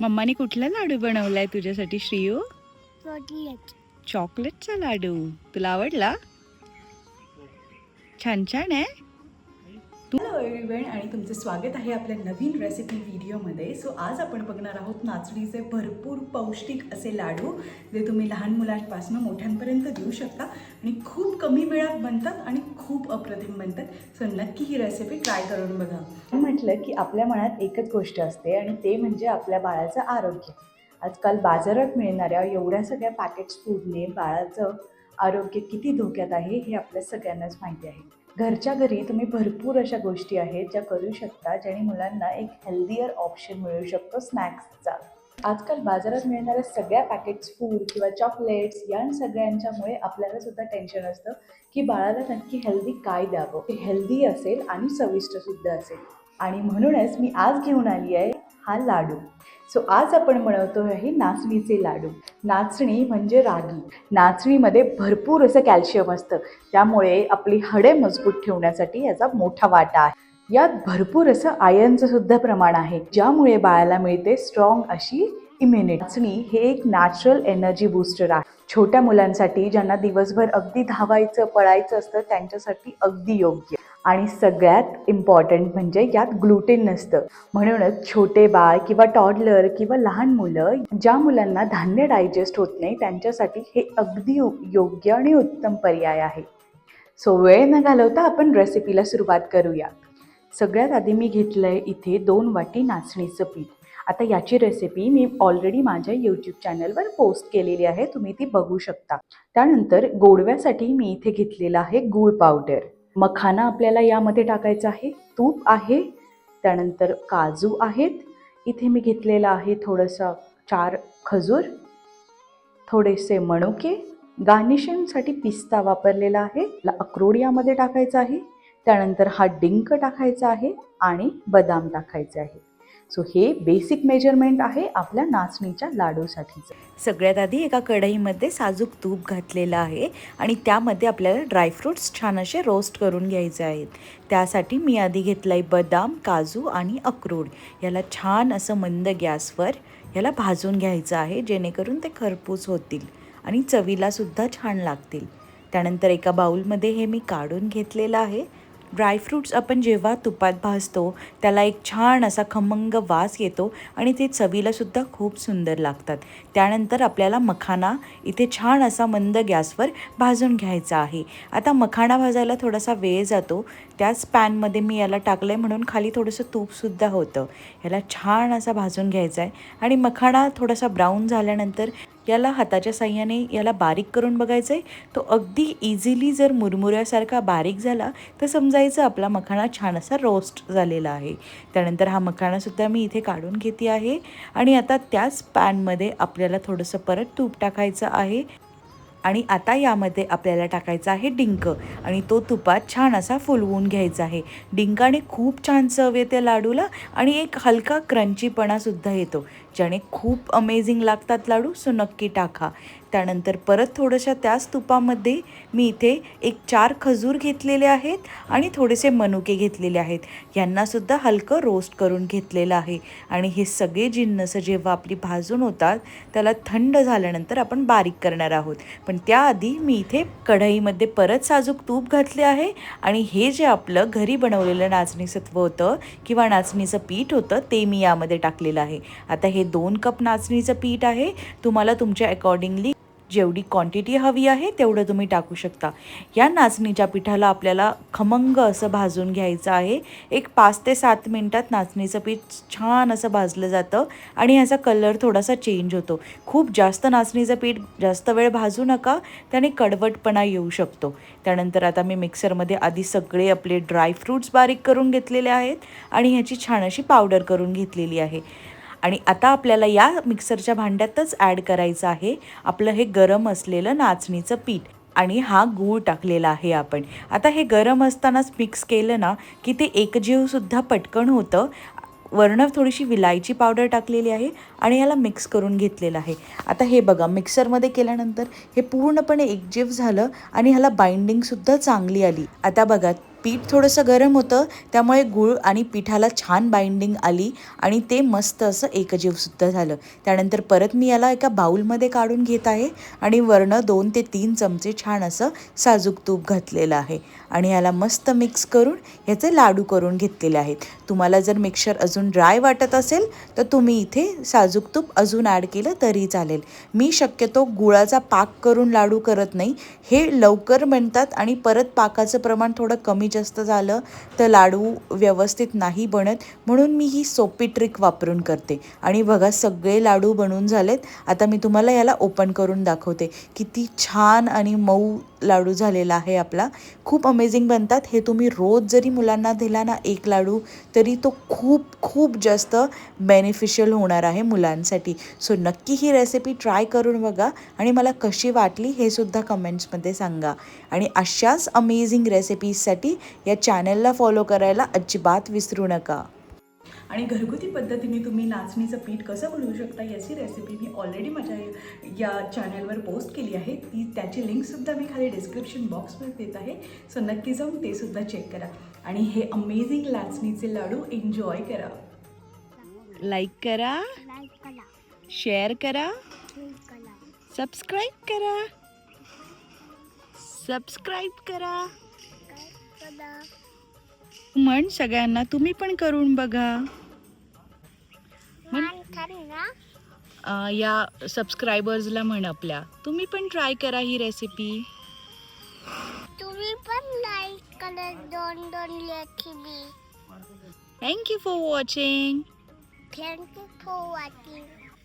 मम्माने कुठला लाडू बनवलाय तुझ्यासाठी श्रीयू? चॉकलेट. चॉकलेटचा लाडू. तुला आवडला? छान छान आहे. हॅलो एव्हरीवन आणि तुमचं स्वागत आहे आपल्या नवीन रेसिपी व्हिडिओमध्ये सो आज आपण बघणार आहोत नाचणीचे भरपूर पौष्टिक असे लाडू जे तुम्ही लहान मुलांपासून मोठ्यांपर्यंत देऊ शकता आणि खूप कमी वेळात बनतात आणि खूप अप्रतिम बनतात. सो नक्की ही रेसिपी ट्राय करून बघा. म्हटलं की आपल्या मनात एकच गोष्ट असते आणि ते म्हणजे आपल्या बाळाचं आरोग्य. आजकाल बाजारात मिळणाऱ्या एवढ्या सगळ्या पॅकेट्स फूडने बाळाचं आरोग्य किती धोक्यात आहे हे आपल्या सगळ्यांनाच माहिती आहे. घरच्या घरी तुम्ही भरपूर अशा गोष्टी आहेत ज्या करू शकता ज्याने मुलांना एक हेल्दियर ऑप्शन मिळू शकतो स्नॅक्सचा आजकाल बाजारात मिळणाऱ्या सगळ्या पॅकेट्स फूड किंवा चॉकलेट्स या सगळ्यांच्यामुळे आपल्याला सुद्धा टेन्शन असतं की बाळाला नक्की हेल्दी काय द्यावं. ते हेल्दी असेल आणि चविष्ट सुद्धा असेल. आणि म्हणूनच मी आज घेऊन आली आहे हा लाडू. सो आज आपण बनवतो आहे नाचणीचे लाडू. नाचणी म्हणजे रागी. नाचणीमध्ये भरपूर असं कॅल्शियम असतं. त्यामुळे आपली हाडे मजबूत ठेवण्यासाठी याचा मोठा वाटा आहे. यात भरपूर असं आयर्नचं सुद्धा प्रमाण आहे ज्यामुळे बाळाला मिळते स्ट्रॉंग अशी इम्युनिटी नाचणी हे एक नॅचरल एनर्जी बूस्टर आहे. छोट्या मुलांसाठी ज्यांना दिवसभर अगदी धावायचं पळायचं असतं त्यांच्यासाठी अगदी योग्य. आणि सगळ्यात इम्पॉर्टंट म्हणजे यात ग्लुटेन नसतं. म्हणूनच छोटे बाळ किंवा टॉडलर किंवा लहान मुलं ज्या मुलांना धान्य डायजेस्ट होत नाही त्यांच्यासाठी हे अगदी योग्य आणि उत्तम पर्याय आहे. सो वेळ न घालवता आपण रेसिपीला सुरुवात करूया. सगळ्यात आधी मी घेतलं आहे इथे दोन वाटी नाचणीचं पीठ. आता याची रेसिपी मी ऑलरेडी माझ्या यूट्यूब चॅनलवर पोस्ट केलेली आहे तुम्ही ती बघू शकता. त्यानंतर गोडव्यासाठी मी इथे घेतलेला आहे गूळ पावडर मखाना आपल्याला यामध्ये टाकायचा आहे. तूप आहे त्यानंतर काजू आहेत. इथे मी घेतलेलं आहे थोडंसं चार खजूर थोडेसे मणुके गार्निशिंगसाठी पिस्ता वापरलेला आहे. ला- अक्रोड यामध्ये टाकायचा आहे. त्यानंतर हा डिंक टाकायचा आहे आणि बदाम टाकायचे आहे. सो हे बेसिक मेजरमेंट आहे आपल्या नाचणीच्या लाडूसाठीचं. सगळ्यात आधी एका कढईमध्ये साजूक तूप घातलेलं आहे आणि त्यामध्ये आपल्याला ड्रायफ्रूट्स छान असे रोस्ट करून घ्यायचे आहेत. त्यासाठी मी आधी घेतलं आहे बदाम काजू आणि अक्रोड. याला छान असं मंद गॅसवर याला भाजून घ्यायचं आहे जेणेकरून ते खरपूस होतील आणि चवीलासुद्धा छान लागतील. त्यानंतर एका बाऊलमध्ये हे मी काढून घेतलेलं आहे. ड्रायफ्रूट्स आपण जेव्हा तुपात भाजतो त्याला एक छान असा खमंग वास येतो आणि ते चवीलासुद्धा खूप सुंदर लागतात. त्यानंतर आपल्याला मखाना इथे छान असा मंद गॅसवर भाजून घ्यायचा आहे. आता मखाणा भाजायला थोडासा वेळ जातो. त्याच पॅनमध्ये मी याला टाकलं आहे म्हणून खाली थोडंसं तूपसुद्धा होतं. याला छान असा भाजून घ्यायचा आहे आणि मखाणा थोडासा ब्राऊन झाल्यानंतर याला हाताच्या साह्याने याला बारीक करून बघायचं आहे तो अगदी इझिली जर मुरमुऱ्यासारखा बारीक झाला तर समजायचं आपला मखाणा छान असा रोस्ट झालेला आहे. त्यानंतर हा मखाणासुद्धा मी इथे काढून घेते आहे. आणि आता त्याच पॅनमध्ये आपल्याला थोडंसं परत तूप टाकायचं आहे. आणि आता यामध्ये आपल्याला टाकायचा आहे डिंक. आणि तो तुपात छान असा फुलवून घ्यायचा आहे. डिंकाने खूप छान चव येते लाडूला आणि एक हलका क्रंचीपणासुद्धा येतो. ज्याने खूप अमेझिंग लागतात लाडू सो नक्की टाका. त्यानंतर परत थोडंशा त्याच तुपामध्ये मी इथे एक चार खजूर घेतलेले आहेत आणि थोडेसे मनुके घेतलेले आहेत. यांनासुद्धा हलकं रोस्ट करून घेतलेलं आहे. आणि हे सगळे जिन्नस जेव्हा आपली भाजून होतात त्याला थंड झाल्यानंतर आपण बारीक करणार आहोत. पण त्याआधी मी इथे कढईमध्ये परत साजूक तूप घातले आहे आणि हे जे आपलं घरी बनवलेलं नाचणी सत्व होतं किंवा नाचणीचं पीठ होतं ते मी यामध्ये टाकलेलं आहे. आता हे दोन कप नाचणीचं पीठ आहे. तुम्हाला तुमच्या अकॉर्डिंगली जेवढी क्वांटिटी हवी आहे तेवढं तुम्ही टाकू शकता. या नाचणीच्या पिठाला आपल्याला खमंग असं भाजून घ्यायचं आहे. एक पाच ते सात मिनटात नाचणीचं पीठ छान असं भाजलं जातं आणि ह्याचा कलर थोडासा चेंज होतो. खूप जास्त नाचणीचं पीठ जास्त वेळ भाजू नका त्याने कडवटपणा येऊ शकतो. त्यानंतर आता मी मिक्सरमध्ये आधी सगळे आपले ड्रायफ्रूट्स बारीक करून घेतलेले आहेत आणि ह्याची छान अशी पावडर करून घेतलेली आहे. आणि आता आपल्याला या मिक्सरच्या भांड्यातच ॲड करायचं आहे. आपलं हे गरम असलेलं नाचणीचं पीठ आणि हा गूळ टाकलेला आहे आपण. आता हे गरम असतानाच मिक्स केलं ना की ते एकजीवसुद्धा पटकन होतं. वरणं थोडीशी विलायची पावडर टाकलेली आहे आणि याला मिक्स करून घेतलेलं आहे. आता हे बघा मिक्सरमध्ये केल्यानंतर हे पूर्णपणे एकजीव झालं आणि ह्याला बाइंडिंगसुद्धा चांगली आली. आता बघा पीठ थोडंसं गरम होतं त्यामुळे गूळ आणि पिठाला छान बाइंडिंग आली आणि ते मस्त असं एकजीवसुद्धा झालं. त्यानंतर परत मी याला एका बाऊलमध्ये काढून घेत आहे आणि वरनं दोन ते तीन चमचे छान असं साजूक तूप घातलेलं आहे. आणि याला मस्त मिक्स करून ह्याचे लाडू करून घेतलेले आहेत. तुम्हाला जर मिक्सर अजून ड्राय वाटत असेल तर तुम्ही इथे साजूक तूप अजून ॲड केलं तरी चालेल. मी शक्यतो गुळाचा पाक करून लाडू करत नाही. हे लवकर बनतात आणि परत पाकाचं प्रमाण थोडं कमी जास्त झालं तर लाडू व्यवस्थित नाही बनत. म्हणून मी ही सोपी ट्रिक वापरून करते. आणि बघा सगळे लाडू बनून झालेत. आता मी तुम्हाला याला ओपन करून दाखवते. किती छान आणि मऊ लाडू झालेला आहे आपला. खूप अमेझिंग बनतात. हे तुम्ही रोज जरी मुलांना दिला ना एक लाडू तरी तो खूप खूप जास्त बेनिफिशियल होणार आहे मुलांसाठी. सो नक्की ही रेसिपी ट्राय करून बघा. आणि मला कशी वाटली हे सुद्धा कमेंट्समध्ये सांगा. आणि अशाच अमेझिंग रेसिपीजसाठी या चॅनलला फॉलो करायला अजिबात विसरू नका. आणि घरगुती पद्धतीने तुम्ही नाचणीचं पीठ कसं बनवू शकता याची रेसिपी मी ऑलरेडी माझ्या या चॅनलवर पोस्ट केली आहे. ती त्याची लिंकसुद्धा मी खाली डिस्क्रिप्शन बॉक्समध्ये देत आहे. सो नक्की जाऊन ते सुद्धा चेक करा. आणि हे अमेझिंग नाचणीचे लाडू एन्जॉय करा. लाईक करा. शेअर करा. सबस्क्राईब करा. सबस्क्राईब करा. करा. म्हण सगळ्यांना तुम्ही पण करून बघा. म्हण. या सबस्क्रायबर्सला म्हण आपल्या. तुम्ही पण ट्राय करा ही रेसिपी तुम्ही पण लाईक करा दोन दोन recipe thank you for watching thank you for watching